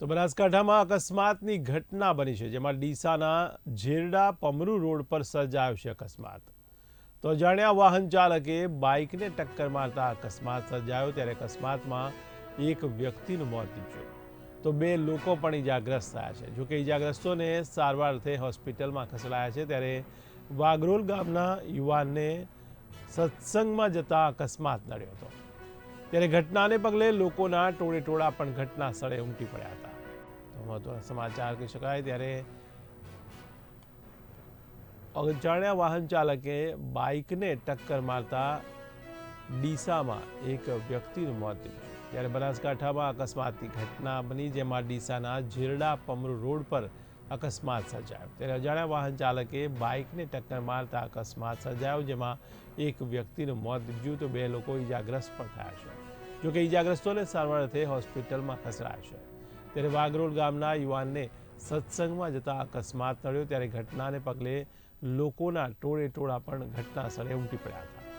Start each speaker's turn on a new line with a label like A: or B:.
A: તો બનાસકાંઠામાં અકસ્માતની ઘટના બની છે, જેમાં ડીસાના ઝેરડા પમરુ રોડ પર સર્જાયો છે અકસ્માત. તો અજાણ્યા વાહન ચાલકે બાઇકને ટક્કર મારતા અકસ્માત સર્જાયો, ત્યારે અકસ્માતમાં એક વ્યક્તિનું મોત નીપજ્યું. તો બે લોકો પણ ઈજાગ્રસ્ત થયા છે. જોકે ઈજાગ્રસ્તોને સારવાર અર્થે હોસ્પિટલમાં ખસેડાયા છે, ત્યારે વાગરોલ ગામના યુવાનને સત્સંગમાં જતા અકસ્માત નડ્યો હતો. ત્યારે ઘટનાને પગલે લોકોના ટોળે ટોળા પણ ઘટના સ્થળે ઉમટી પડ્યા હતા. મહત્વના સમાચાર કહી શકાય. ત્યારે અજાણ્યા વાહન ચાલકે બાઇકને ટક્કર મારતા ડીસામાં એક વ્યક્તિનું મોત થયું. ત્યારે બનાસકાંઠામાં અકસ્માતની ઘટના બની, જેમાં ડીસાના ઝીરડા પમરુ રોડ પર અકસ્માત સર્જાયો. ત્યારે અજાણ્યા વાહન ચાલકે બાઇકને ટક્કર મારતા અકસ્માત સર્જાયો, જેમાં એક વ્યક્તિનું મોત નીપજ્યું. તો બે લોકો ઈજાગ્રસ્ત પણ થયા છે. જોકે ઈજાગ્રસ્તોને સારવાર અર્થે હોસ્પિટલમાં ખસેડાયા છે. ત્યારે વાગરોલ ગામના યુવાનને સત્સંગમાં જતા અકસ્માત નડ્યો ત્યારે ઘટનાને પગલે લોકોના ટોળે ટોળા પણ ઘટના સ્થળે ઉમટી પડ્યા હતા.